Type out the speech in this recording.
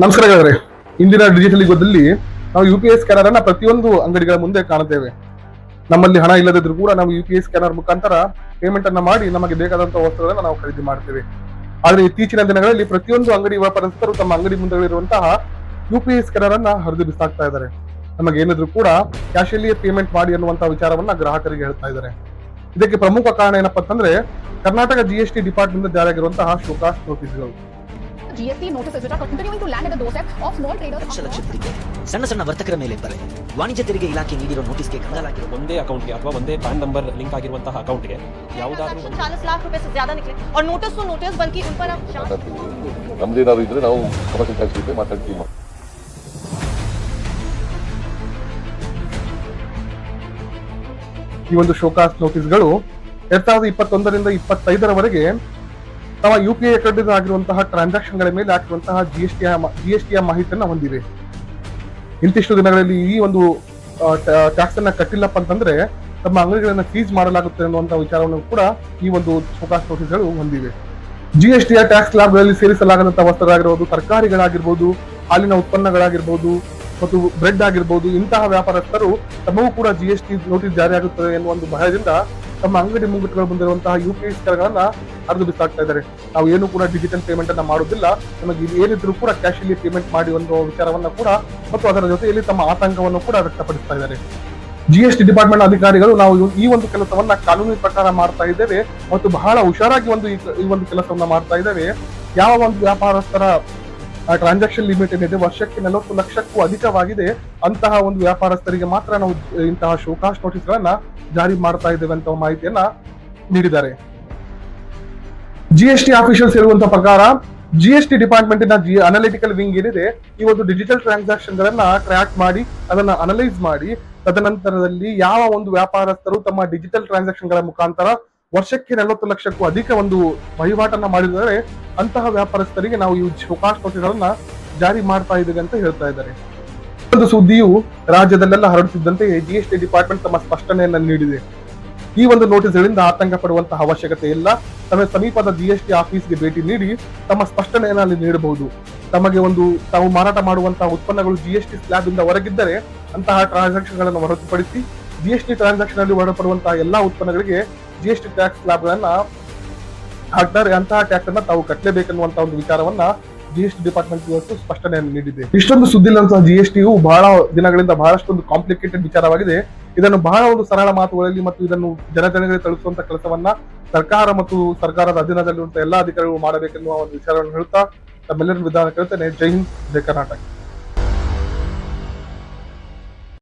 ನಮಸ್ಕಾರ ಗೆಳೆಯರೆ. ಇಂದಿನ ಡಿಜಿಟಲ್ ಯುಗದಲ್ಲಿ ನಾವು ಯು ಪಿ ಐ ಸ್ಕ್ಯಾನರ್ ಅನ್ನ ಪ್ರತಿಯೊಂದು ಅಂಗಡಿಗಳ ಮುಂದೆ ಕಾಣುತ್ತೇವೆ. ನಮ್ಮಲ್ಲಿ ಹಣ ಇಲ್ಲದಿದ್ರು ಕೂಡ ನಾವು ಯು ಪಿ ಐ ಸ್ಕ್ಯಾನರ್ ಮುಖಾಂತರ ಪೇಮೆಂಟ್ ಅನ್ನ ಮಾಡಿ ನಮಗೆ ಬೇಕಾದಂತಹ ವಸ್ತುಗಳನ್ನ ನಾವು ಖರೀದಿ ಮಾಡ್ತೇವೆ. ಆದ್ರೆ ಇತ್ತೀಚಿನ ದಿನಗಳಲ್ಲಿ ಪ್ರತಿಯೊಂದು ಅಂಗಡಿ ವ್ಯಾಪಾರಸ್ಥರು ತಮ್ಮ ಅಂಗಡಿ ಮುಂದೆ ಇರುವಂತಹ ಯು ಪಿ ಐ ಸ್ಕ್ಯಾನರ್ ಅನ್ನ ಹರಿದು ಬಿಸಾಕ್ತಾ ಇದ್ದಾರೆ. ನಮಗೆ ಏನಿದ್ರು ಕೂಡ ಕ್ಯಾಶ್ ಅಲ್ಲಿಯೇ ಪೇಮೆಂಟ್ ಮಾಡಿ ಅನ್ನುವಂತಹ ವಿಚಾರವನ್ನ ಗ್ರಾಹಕರಿಗೆ ಹೇಳ್ತಾ ಇದ್ದಾರೆ. ಇದಕ್ಕೆ ಪ್ರಮುಖ ಕಾರಣ ಏನಪ್ಪಾ ಅಂತಂದ್ರೆ ಕರ್ನಾಟಕ ಜಿಎಸ್ಟಿ ಡಿಪಾರ್ಟ್ಮೆಂಟ್ ಜಾರಿಯಾಗಿರುವಂತಹ show cause ನೋಟಿಸ್ಗಳು GST notices which are continuing to land at the doorstep of small traders. Lakh lakh ತೆರಿಗೆ ಸಣ್ಣ ಸಣ್ಣ ವರ್ತಕರ ಮೇಲೆ ಬರೆ ವಾಣಿಜ್ಯ ತೆರಿಗೆ ಇಲಾಖೆ ನೀಡಿರೋ ನೋಟಿಸ್ಗೆ ಕನ್ನಡಲಾಗಿರೋ ಒಂದೇ ಅಕೌಂಟ್ಗೆ ಅಥವಾ ಒಂದೇ ಪ್ಯಾನ್ ನಂಬರ್ ಲಿಂಕ್ ಆಗಿರುವಂತಹ ಅಕೌಂಟ್ಗೆ ಯಾವುದಾದ್ರೂ ಒಂದು चालीस लाख रुपए से ज्यादा निकले और नोटिस तो नोटिस बल्कि उन पर अब जांच ಮಾತಾಡ್ತೀವಿ ನಮ್ದೇನಾದ್ರು ಇದ್ರೆ ನಾವು ಕಮರ್ಷಿಯಲ್ ಟ್ಯಾಕ್ಸ್ ಜೊತೆ ಮಾತಾಡ್ತೀವಿ ಈ ಒಂದು ಶೋಕಾಸ್ ನೋಟಿಸ್ಗಳು ಎರಡ್ ಸಾವಿರದ ಇಪ್ಪತ್ತೊಂದರಿಂದ ಇಪ್ಪತ್ತೈದರವರೆಗೆ ತಮ್ಮ ಯು ಪಿ ಐ ಅಕೌಂಟ್ ಆಗಿರುವಂತಹ ಟ್ರಾನ್ಸಾಕ್ಷನ್ಗಳ ಮೇಲೆ ಹಾಕಿರುವಂತಹ ಎಸ್ ಜಿಎಸ್ಟಿಯ ಮಾಹಿತಿಯನ್ನ ಹೊಂದಿವೆ ಇಂತಿಷ್ಟು ದಿನಗಳಲ್ಲಿ ಈ ಒಂದು ಟ್ಯಾಕ್ಸ್ ಅನ್ನ ಕಟ್ಟಿಲ್ಲಪ್ಪ ಅಂತಂದ್ರೆ ತಮ್ಮ ಅಂಗಡಿಗಳನ್ನ ಫೀಸ್ ಮಾಡಲಾಗುತ್ತೆ ಅನ್ನುವಂತಹ ವಿಚಾರವನ್ನು ಕೂಡ ಈ ಒಂದು ಶೋಕಾಸ್ ನೋಟಿಸ್ಗಳು ಹೊಂದಿವೆ. ಯ ಟ್ಯಾಕ್ಸ್ ಲಾಭಗಳಲ್ಲಿ ಸೇರಿಸಲಾಗದಂತಹ ವಸ್ತುಗಳಾಗಿರ್ಬೋದು, ತರಕಾರಿಗಳಾಗಿರ್ಬೋದು, ಹಾಲಿನ ಉತ್ಪನ್ನಗಳಾಗಿರ್ಬೋದು, ಮತ್ತು ಬ್ರೆಡ್ ಆಗಿರ್ಬೋದು, ಇಂತಹ ವ್ಯಾಪಾರಸ್ಥರು ತಮಗೂ ಕೂಡ ಜಿಎಸ್ಟಿ ನೋಟಿಸ್ ಜಾರಿಯಾಗುತ್ತದೆ ಎನ್ನುವ ಒಂದು ಭಯದಿಂದ ತಮ್ಮ ಅಂಗಡಿ ಮುಂಗಟ್ಟುಗಳು ಬಂದಿರುವಂತಹ ಯು ಪಿ ಐ ಸ್ಕ್ಯಾನ್ಗಳನ್ನ ಅರ್ದು ಬಿಸಾಕ್ತಾ ಇದ್ದಾರೆ. ನಾವು ಏನು ಕೂಡ ಡಿಜಿಟಲ್ ಪೇಮೆಂಟ್ ಅನ್ನ ಮಾಡುವುದಿಲ್ಲ. ನಮಗೆ ಏನಿದ್ರು ಕೂಡ ಕ್ಯಾಶ್ ಅಲ್ಲಿ ಪೇಮೆಂಟ್ ಮಾಡಿ ಒಂದು ವಿಚಾರವನ್ನ ಕೂಡ ಮತ್ತು ಅದರ ಜೊತೆಯಲ್ಲಿ ತಮ್ಮ ಆತಂಕವನ್ನು ಕೂಡ ವ್ಯಕ್ತಪಡಿಸ್ತಾ ಇದ್ದಾರೆ. ಜಿಎಸ್ಟಿ ಡಿಪಾರ್ಟ್ಮೆಂಟ್ ಅಧಿಕಾರಿಗಳು ನಾವು ಈ ಒಂದು ಕೆಲಸವನ್ನ ಕಾನೂನಿನ ಪ್ರಕಾರ ಮಾಡ್ತಾ ಇದ್ದೇವೆ ಮತ್ತು ಬಹಳ ಹುಷಾರಾಗಿ ಒಂದು ಈ ಒಂದು ಕೆಲಸವನ್ನ ಮಾಡ್ತಾ ಇದ್ದೇವೆ. ಯಾವ ಒಂದು ವ್ಯಾಪಾರಸ್ಥರ ಟ್ರಾನ್ಸಾಕ್ಷನ್ ಲಿಮಿಟ್ ಏನಿದೆ, ವರ್ಷಕ್ಕೆ ನಲವತ್ತು ಲಕ್ಷಕ್ಕೂ ಅಧಿಕವಾಗಿದೆ. ಅಂತಹ ಒಂದು ವ್ಯಾಪಾರಸ್ಥರಿಗೆ ಮಾತ್ರ ನಾವು ಇಂತಹ ಶೋಕಾಶ್ ನೋಟಿಸ್ ಗಳನ್ನ ಜಾರಿ ಮಾಡ್ತಾ ಇದ್ದೇವೆ ಅಂತ ಮಾಹಿತಿಯನ್ನ ನೀಡಿದ್ದಾರೆ. ಜಿಎಸ್ಟಿ ಆಫೀಷಿಯಲ್ಸ್ ಇರುವಂತಹ ಪ್ರಕಾರ ಜಿಎಸ್ಟಿ ಡಿಪಾರ್ಟ್ಮೆಂಟಿನ ಜಿ ಅನಾಲಿಟಿಕಲ್ ವಿಂಗ್ ಏನಿದೆ, ಈ ಒಂದು ಡಿಜಿಟಲ್ ಟ್ರಾನ್ಸಾಕ್ಷನ್ ಗಳನ್ನ ಟ್ರ್ಯಾಕ್ ಮಾಡಿ, ಅದನ್ನ ಅನಲೈಸ್ ಮಾಡಿ, ತದನಂತರದಲ್ಲಿ ಯಾವ ಒಂದು ವ್ಯಾಪಾರಸ್ಥರು ತಮ್ಮ ಡಿಜಿಟಲ್ ಟ್ರಾನ್ಸಾಕ್ಷನ್ಗಳ ಮುಖಾಂತರ ವರ್ಷಕ್ಕೆ ನಲವತ್ತು ಲಕ್ಷಕ್ಕೂ ಅಧಿಕ ಒಂದು ವಹಿವಾಟನ್ನ ಮಾಡಿದರೆ ಅಂತಹ ವ್ಯಾಪಾರಸ್ಥರಿಗೆ ನಾವು ಈ ಅವಕಾಶ ಪತ್ರಗಳನ್ನ ಜಾರಿ ಮಾಡ್ತಾ ಇದ್ದೇವೆ ಅಂತ ಹೇಳ್ತಾ ಇದ್ದಾರೆ. ಒಂದು ಸುದ್ದಿಯು ರಾಜ್ಯದಲ್ಲೆಲ್ಲ ಹರಡುತ್ತಿದ್ದಂತೆ ಜಿಎಸ್ಟಿ ಡಿಪಾರ್ಟ್ಮೆಂಟ್ ತಮ್ಮ ಸ್ಪಷ್ಟನೆಯನ್ನ ನೀಡಿದೆ. ಈ ಒಂದು ನೋಟಿಸ್ಗಳಿಂದ ಆತಂಕ ಪಡುವಂತಹ ಅವಶ್ಯಕತೆ ಇಲ್ಲ. ತಮ್ಮ ಸಮೀಪದ ಜಿಎಸ್ಟಿ ಆಫೀಸ್ಗೆ ಭೇಟಿ ನೀಡಿ ತಮ್ಮ ಸ್ಪಷ್ಟನೆಯನ್ನ ಅಲ್ಲಿ ನೀಡಬಹುದು. ತಮಗೆ ಒಂದು ತಾವು ಮಾರಾಟ ಮಾಡುವಂತಹ ಉತ್ಪನ್ನಗಳು ಜಿಎಸ್ಟಿ ಸ್ಲ್ಯಾಬ್ ಇಂದ ಹೊರಗಿದ್ದರೆ ಅಂತಹ ಟ್ರಾನ್ಸಾಕ್ಷನ್ಗಳನ್ನು ಹೊರತುಪಡಿಸಿ ಜಿಎಸ್ಟಿ ಟ್ರಾನ್ಸಾಕ್ಷನ್ ಅಲ್ಲಿ ಹೊರಪಡುವಂತಹ ಎಲ್ಲಾ ಉತ್ಪನ್ನಗಳಿಗೆ ಜಿಎಸ್ಟಿ ಟ್ಯಾಕ್ಸ್ ಲಾಭಗಳನ್ನ ಗಳನ್ನ ಹಾಕ್ತಾರೆ ಅಂತಹ ಟ್ಯಾಕ್ಸ್ ಅನ್ನ ತಾವು ಕಟ್ಟಲೇಬೇಕನ್ನುವಂತ ಒಂದು ವಿಚಾರವನ್ನ ಜಿ ಎಸ್ ಟಿ ಡಿಪಾರ್ಟ್ಮೆಂಟ್ ಇವತ್ತು ಸ್ಪಷ್ಟನೆಯನ್ನು ನೀಡಿದೆ. ಇಷ್ಟೊಂದು ಸುದ್ದಿ ಇಲ್ಲಂತಹ ಜಿಎಸ್ಟಿಯು ಬಹಳ ದಿನಗಳಿಂದ ಬಹಳಷ್ಟೊಂದು ಕಾಂಪ್ಲಿಕೇಟೆಡ್ ವಿಚಾರವಾಗಿದೆ. ಇದನ್ನು ಬಹಳ ಒಂದು ಸರಳ ಮಾತುಗಳಲ್ಲಿ ಮತ್ತು ಇದನ್ನು ಜನಜನಗಳಿಗೆ ತಲುಪಿಸುವಂತ ಕೆಲಸವನ್ನ ಸರ್ಕಾರ ಮತ್ತು ಸರ್ಕಾರದ ಅಧೀನದಲ್ಲಿರುವಂತಹ ಎಲ್ಲಾ ಅಧಿಕಾರಿಗಳು ಮಾಡಬೇಕೆನ್ನುವ ಒಂದು ವಿಚಾರವನ್ನು ಹೇಳ್ತಾ ತಮ್ಮೆಲ್ಲರ ವಿಧಾನ ಕೇಳ್ತೇನೆ. ಜೈ ಹಿಂದ್, ಜೈ ಕರ್ನಾಟಕ.